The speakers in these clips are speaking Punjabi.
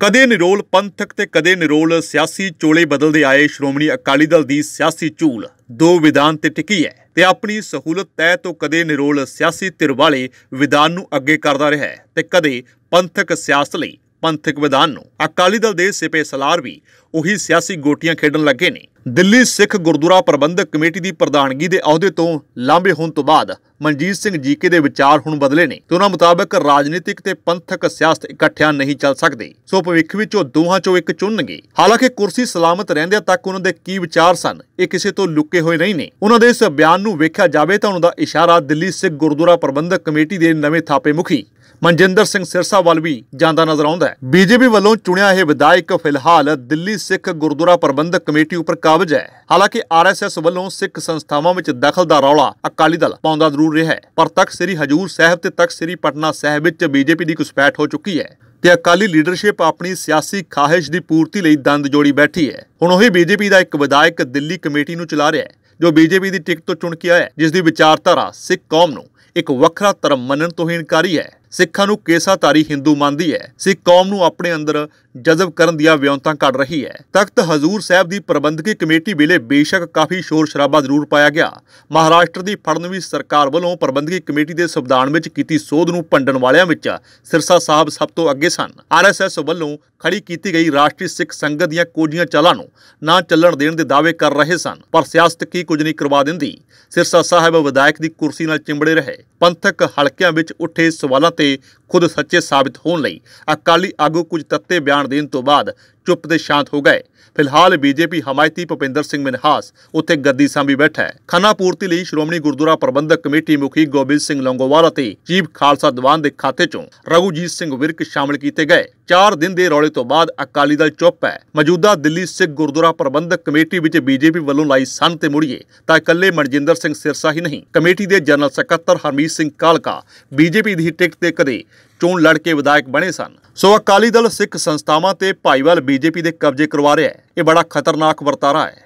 ਕਦੇ ਨਿਰੋਲ ਪੰਥਕ ਤੇ ਕਦੇ ਨਿਰੋਲ ਸਿਆਸੀ ਚੋਲੇ ਬਦਲਦੇ ਆਏ ਸ਼੍ਰੋਮਣੀ ਅਕਾਲੀ ਦਲ ਦੀ ਸਿਆਸੀ ਚੂਲ ਦੋ ਵਿਧਾਨ ਤੇ ਟਿਕੀ ਹੈ ਤੇ ਆਪਣੀ ਸਹੂਲਤ ਤੈ ਤੋਂ ਕਦੇ ਨਿਰੋਲ ਸਿਆਸੀ ਧਿਰ ਵਾਲੇ ਵਿਧਾਨ ਨੂੰ ਅੱਗੇ ਕਰਦਾ ਰਿਹਾ ਹੈ ਤੇ ਕਦੇ ਪੰਥਕ ਸਿਆਸਤ ਲਈ ਪੰਥਕ ਵਿਧਾਨ ਨੂੰ। ਅਕਾਲੀ ਦਲ ਦੇ ਸਿਪੇ ਸਲਾਰ ਵੀ ਉਹੀ ਸਿਆਸੀ ਗੋਟੀਆਂ ਖੇਡਣ ਲੱਗੇ ਨੇ। ਦਿੱਲੀ ਸਿੱਖ ਗੁਰਦੁਆਰਾ ਪ੍ਰਬੰਧਕ ਕਮੇਟੀ ਦੀ ਪ੍ਰਧਾਨਗੀ ਦੇ ਅਹੁਦੇ ਤੋਂ ਲਾਂਬੇ ਹੋਣ ਤੋਂ ਬਾਅਦ ਮਨਜੀਤ ਸਿੰਘ ਜੀਕੇ ਦੇ ਵਿਚਾਰ ਹੁਣ ਬਦਲੇ ਨੇ। ਤੇ ਉਹਨਾਂ ਮੁਤਾਬਕ ਰਾਜਨੀਤਿਕ ਤੇ ਪੰਥਕ ਸਿਆਸਤ ਇਕੱਠਿਆਂ ਨਹੀਂ ਚੱਲ ਸਕਦੇ। ਸੋ ਭਵਿੱਖ ਵਿੱਚ ਉਹ ਦੋਹਾਂ ਚੋਂ ਇੱਕ ਚੁਣਨਗੇ। ਹਾਲਾਂਕਿ ਕੁਰਸੀ ਸਲਾਮਤ ਰਹਿੰਦਿਆਂ ਤੱਕ ਉਹਨਾਂ ਦੇ ਕੀ ਵਿਚਾਰ ਸਨ, ਇਹ ਕਿਸੇ ਤੋਂ ਲੁਕੇ ਹੋਏ ਨਹੀਂ ਨੇ। ਉਹਨਾਂ ਦੇ ਇਸ ਬਿਆਨ ਨੂੰ ਵੇਖਿਆ ਜਾਵੇ ਤਾਂ ਉਹਨਾਂ ਦਾ ਇਸ਼ਾਰਾ ਦਿੱਲੀ ਸਿੱਖ ਗੁਰਦੁਆਰਾ ਪ੍ਰਬੰਧਕ ਕਮੇਟੀ ਦੇ ਨਵੇਂ ਥਾਪੇ ਮੁਖੀ ਮਨਜਿੰਦਰ ਸਿੰਘ ਸਿਰਸਾ ਵੱਲ ਵੀ ਜਾਂਦਾ ਨਜ਼ਰ ਆਉਂਦਾ ਹੈ। ਬੀਜੇਪੀ ਵੱਲੋਂ ਚੁਣਿਆ ਇਹ ਵਿਧਾਇਕ ਫਿਲਹਾਲ ਦਿੱਲੀ ਸਿੱਖ ਗੁਰਦੁਆਰਾ ਪ੍ਰਬੰਧਕ ਕਮੇਟੀ ਉੱਪਰ ਕਾਬਜ ਹੈ। ਹਾਲਾਂਕਿ ਆਰਐਸਐਸ ਵੱਲੋਂ ਸਿੱਖ ਸੰਸਥਾਵਾਂ ਵਿੱਚ ਦਖਲ ਦਾ ਰੌਲਾ ਅਕਾਲੀ ਦਲ ਪਾਉਂਦਾ ਜ਼ਰੂਰ ਰਿਹਾ ਹੈ। ਪਰ ਤਖਤ ਸ੍ਰੀ ਹਜੂਰ ਸਾਹਿਬ ਤੇ ਤਖਤ ਸ੍ਰੀ ਪਟਨਾ ਸਾਹਿਬ ਵਿੱਚ ਬੀਜੇਪੀ ਦੀ ਘੁਸਪੈਠ ਹੋ ਚੁੱਕੀ ਹੈ ਤੇ ਅਕਾਲੀ ਲੀਡਰਸ਼ਿਪ ਆਪਣੀ ਸਿਆਸੀ ਖਾਹਿਸ਼ ਦੀ ਪੂਰਤੀ ਲਈ ਦੰਦ ਜੋੜੀ ਬੈਠੀ ਹੈ। ਹੁਣ ਉਹੀ ਬੀਜੇਪੀ ਦਾ ਇੱਕ ਵਿਧਾਇਕ ਦਿੱਲੀ ਕਮੇਟੀ ਨੂੰ ਚਲਾ ਰਿਹਾ ਹੈ, ਜੋ ਬੀਜੇਪੀ ਦੀ ਟਿਕਟ ਤੋਂ ਚੁਣ ਕੇ ਆਇਆ ਹੈ, ਜਿਸ ਦੀ ਵਿਚਾਰਧਾਰਾ ਸਿੱਖ ਕੌਮ ਨੂੰ ਇੱਕ ਵੱਖਰਾ ਧਰਮ ਮੰਨਣ ਤੋਂ ਹੀ ਇਨਕਾਰੀ ਹੈ। ਸਿੱਖਾਂ ਨੂੰ ਕੇਸਾਧਾਰੀ ਹਿੰਦੂ ਮੰਨਦੀ ਹੈ। ਸਿੱਖ ਕੌਮ ਨੂੰ ਆਪਣੇ ਅੰਦਰ ਜਜ਼ਬ ਕਰਨ ਦੀਆਂ ਵਿਉਂਤਾਂ ਕੱਢ ਰਹੀ ਹੈ। ਤਖਤ ਹਜ਼ੂਰ ਸਾਹਿਬ ਦੀ ਪ੍ਰਬੰਧਕੀ ਕਮੇਟੀ ਵੇਲੇ ਬੇਸ਼ੱਕ ਕਾਫੀ ਸ਼ੋਰ ਸ਼ਰਾਬਾ ਜ਼ਰੂਰ ਪਾਇਆ ਗਿਆ। ਮਹਾਰਾਸ਼ਟਰ ਦੀ ਫੜਨਵੀਸ ਸਰਕਾਰ ਵੱਲੋਂ ਪ੍ਰਬੰਧਕੀ ਕਮੇਟੀ ਦੇ ਸੰਵਿਧਾਨ ਵਿੱਚ ਕੀਤੀ ਸੋਧ ਨੂੰ ਭੰਡਣ ਵਾਲਿਆਂ ਵਿੱਚ ਸਿਰਸਾ ਸਾਹਿਬ ਸਭ ਤੋਂ ਅੱਗੇ ਸਨ। ਆਰਐਸਐਸ ਵੱਲੋਂ ਖੜੀ ਕੀਤੀ ਗਈ ਰਾਸ਼ਟਰੀ ਸਿੱਖ ਸੰਗਤ ਦੀਆਂ ਕੋਝੀਆਂ ਚਾਲਾਂ ਨੂੰ ਨਾ ਚੱਲਣ ਦੇਣ ਦੇ ਦਾਅਵੇ ਕਰ ਰਹੇ ਸਨ, ਪਰ ਸਿਆਸਤ ਕੀ ਕੁਝ ਨਹੀਂ ਕਰਵਾ ਦਿੰਦੀ। ਸਿਰਸਾ ਸਾਹਿਬ ਵਿਧਾਇਕ ਦੀ ਕੁਰਸੀ ਨਾਲ ਚਿੰਬੜੇ ਰਹੇ। ਪੰਥਕ ਹਲਕਿਆਂ ਵਿੱਚ ਉੱਠੇ ਸਵਾਲਾਂ ਤੇ ਖੁਦ ਸੱਚੇ ਸਾਬਿਤ ਹੋਣ ਲਈ ਅਕਾਲੀ ਆਗੂ ਕੁਝ ਤੱਤੇ ਬਿਆਨ ਦੇਣ ਤੋਂ ਬਾਅਦ ਚੁੱਪ ਤੇ ਸ਼ਾਂਤ ਹੋ ਗਏ। ਫਿਲਹਾਲ ਬੀਜੇਪੀ ਹਮਾਇਤੀ ਭੁਪਿੰਦਰ ਸਿੰਘ ਮਨਹਾਸ ਉੱਥੇ ਗੱਦੀ ਸੰਭੀ ਬੈਠਾ ਹੈ। ਖਾਨਾ ਪੂਰਤੀ ਲਈ ਸ਼੍ਰੋਮਣੀ ਗੁਰਦੁਆਰਾ ਪ੍ਰਬੰਧਕ ਕਮੇਟੀ ਮੁਖੀ ਗੋਬਿੰਦ ਸਿੰਘ ਲੰਗੋਵਾਲ ਅਤੇ ਚੀਫ ਖਾਲਸਾ ਦੀਵਾਨ ਦੇ ਖਾਤੇ ਚੋਂ ਰਘੂਜੀਤ ਸਿੰਘ ਵਿਰਕ ਸ਼ਾਮਲ ਕੀਤੇ ਗਏ। 4 ਦਿਨ ਦੇ ਰੌਲੇ ਤੋਂ ਬਾਅਦ ਅਕਾਲੀ ਦਲ ਚੁੱਪ ਹੈ। ਮੌਜੂਦਾ ਦਿੱਲੀ ਸਿੱਖ ਗੁਰਦੁਆਰਾ ਪ੍ਰਬੰਧਕ ਕਮੇਟੀ ਵਿੱਚ ਬੀਜੇਪੀ ਵੱਲੋਂ ਲਾਈ ਸੰਨ ਤੇ ਮੁੜੀਏ ਤਾਂ ਇਕੱਲੇ ਮਨਜਿੰਦਰ ਸਿੰਘ ਸਿਰਸਾ ਹੀ ਨਹੀਂ। ਕਮੇਟੀ ਦੇ ਜਨਰਲ ਸਕੱਤਰ ਹਰਮੀਤ ਸਿੰਘ ਕਾਲਕਾ ਬੀਜੇਪੀ ਦੀ ਟਿਕਟ ਤੇ ਕਦੇ ਚੋਣ ਲੜ ਕੇ ਵਿਧਾਇਕ ਬਣੇ ਸਨ। ਸੋ ਅਕਾਲੀ ਦਲ ਸਿੱਖ ਸੰਸਥਾਵਾਂ ਤੇ ਭਾਈਵਾਲ ਬੀਜੇਪੀ ਦੇ ਕਬਜ਼ੇ ਕਰਵਾ ਰਿਹਾ ਹੈ। ਇਹ ਬੜਾ ਖਤਰਨਾਕ ਵਰਤਾਰਾ ਹੈ।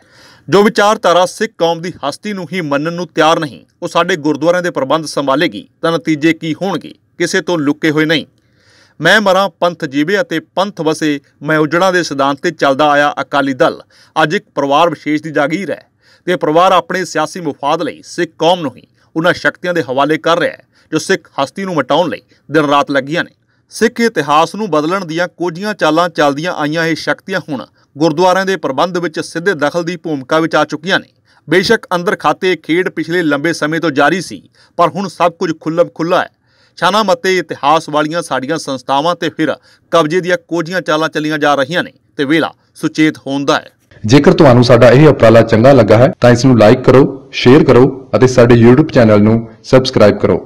ਜੋ ਵਿਚਾਰਧਾਰਾ ਸਿੱਖ ਕੌਮ ਦੀ ਹਸਤੀ ਨੂੰ ਹੀ ਮੰਨਣ ਨੂੰ ਤਿਆਰ ਨਹੀਂ, ਉਹ ਸਾਡੇ ਗੁਰਦੁਆਰਿਆਂ ਦੇ ਪ੍ਰਬੰਧ ਸੰਭਾਲੇਗੀ। ਤਾਂ ਨਤੀਜੇ ਕੀ ਹੋਣਗੇ? ਕਿਸੇ ਤੋਂ ਲੁਕੇ ਹੋਏ ਨਹੀਂ। ਮੈਂ ਮਰਾਂ ਪੰਥ ਜੀਵੇ ਅਤੇ ਪੰਥ ਵਸੇ, ਮੈਂ ਉਜੜਾਂ ਦੇ ਸਿਧਾਂਤ ਤੇ ਚੱਲਦਾ ਆਇਆ ਅਕਾਲੀ ਦਲ। ਅੱਜ ਇੱਕ ਪਰਿਵਾਰ ਵਿਸ਼ੇਸ਼ ਦੀ ਜਾਗੀਰ ਹੈ ਤੇ ਪਰਿਵਾਰ ਆਪਣੇ ਸਿਆਸੀ ਮੁਫਾਦ ਲਈ ਸਿੱਖ ਕੌਮ ਨੂੰ ਹੀ ਉਹਨਾਂ ਸ਼ਕਤੀਆਂ ਦੇ ਹਵਾਲੇ ਕਰ ਰਿਹਾ ਹੈ, ਜੋ ਸਿੱਖ ਹਸਤੀ ਨੂੰ ਮਟਾਉਣ ਲਈ ਦਿਨ ਰਾਤ ਲੱਗੀਆਂ ਨੇ। ਸਿੱਖ ਇਤਿਹਾਸ ਨੂੰ ਬਦਲਣ ਦੀਆਂ ਕੋਝੀਆਂ ਚਾਲਾਂ ਚੱਲਦੀਆਂ ਆਈਆਂ ਇਹ ਸ਼ਕਤੀਆਂ ਹੁਣ ਗੁਰਦੁਆਰਿਆਂ ਦੇ ਪ੍ਰਬੰਧ ਵਿੱਚ ਸਿੱਧੇ ਦਖਲ ਦੀ ਭੂਮਿਕਾ ਵਿੱਚ ਆ ਚੁੱਕੀਆਂ ਨੇ। ਬੇਸ਼ੱਕ ਅੰਦਰ ਖਾਤੇ ਖੇਡ ਪਿਛਲੇ ਲੰਬੇ ਸਮੇਂ ਤੋਂ ਜਾਰੀ ਸੀ, ਪਰ ਹੁਣ ਸਭ ਕੁਝ ਖੁੱਲ੍ਹਮ ਖੁੱਲ੍ਹਾ ਹੈ। ਸ਼ਾਨਾ ਮਤੇ ਇਤਿਹਾਸ ਵਾਲੀਆਂ ਸਾਡੀਆਂ ਸੰਸਥਾਵਾਂ ਤੇ ਫਿਰ ਕਬਜ਼ੇ ਦੀਆਂ ਕੋਝੀਆਂ ਚਾਲਾਂ ਚੱਲੀਆਂ ਜਾ ਰਹੀਆਂ ਨੇ ਤੇ ਵੇਲਾ ਸੁਚੇਤ ਹੋਣ ਦਾ ਹੈ। ਜੇਕਰ ਤੁਹਾਨੂੰ ਸਾਡਾ ਇਹ ਉਪਰਾਲਾ ਚੰਗਾ ਲੱਗਾ ਹੈ, ਤਾਂ ਇਸ ਨੂੰ ਲਾਈਕ ਕਰੋ ਸ਼ੇਅਰ ਕਰੋ ਅਤੇ ਸਾਡੇ YouTube ਚੈਨਲ ਨੂੰ ਸਬਸਕ੍ਰਾਈਬ ਕਰੋ।